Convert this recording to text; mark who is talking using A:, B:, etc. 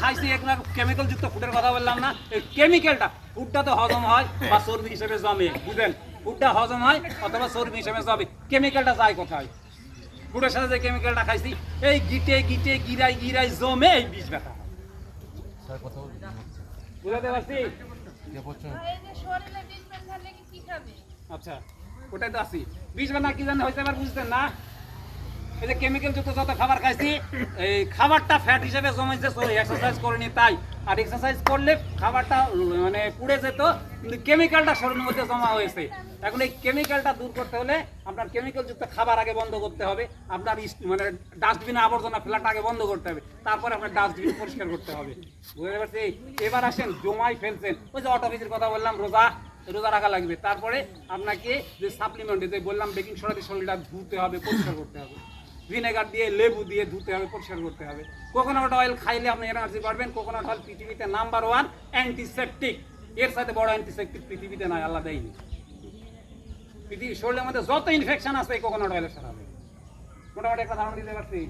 A: খাইছি এক কেমিক্যাল যুক্ত ফুডের কথা বললাম না। এই কেমিক্যালটা ফুডটা তো হজম হয় বা চর্বি হিসেবে জমে বুঝলেন? ফুডটা হজম হয় অথবা চর্বি হিসেবে জমে। কেমিক্যালটা যায় কোথায়? ফুডের সাথে যে কেমিক্যালটা খাইছি এই গিটে গিটে গিরাই গিরাই জমে এই বিষ ব্যথা। বুঝাতে পারছি?
B: এই যে শরীরে বিষ থাকলে কি কি খাবে?
A: আচ্ছা ওটাই তো আছি। বিষ বানা কি জানা হয়েছে এবার বুঝতেন না? যুক্ত যত খাবার খাইছি, এই খাবারটা ফ্যাট হিসেবে জমেছে তাই। আর এক্সারসাইজ করলে খাবারটা মানে পুড়ে যেত, কিন্তু শরীরের মধ্যে জমা হয়েছে। এখন এই দূর করতে হলে আপনার কেমিক্যাল যুক্ত খাবার আগে বন্ধ করতে হবে। আপনার মানে ডাস্টবিনে আবর্জনা ফেলাটা আগে বন্ধ করতে হবে। তারপরে আপনার ডাস্টবিন পরিষ্কার করতে হবে। বুঝতে পারছি? এবার আসেন, জমাই ফেলছেন। ওই যে অটো কথা বললাম, রোজা রোজা রাখা লাগবে। তারপরে আপনাকে যে সাপ্লিমেন্ট যে বললাম বেকিং সোডা দিয়ে শরীরটা ধুতে হবে, পরিষ্কার করতে হবে। ভিনেগার দিয়ে, লেবু দিয়ে ধুতে হবে, পরিষ্কার করতে হবে। কোকোনাট অয়েল খাইলে আপনি এনার্জি পাবেন কোকোনাট অয়েল পৃথিবীতে নাম্বার ওয়ান অ্যান্টিসেপটিক এর সাথে বড় অ্যান্টিসেপটিক পৃথিবীতে নাই, আল্লাহ দেয়নি। পৃথিবীর শরীরের মধ্যে যত ইনফেকশন আছে, এই কোকোনাট অয়েলের সাথে মোটামুটি একটা ধারণা দিতে পারছি?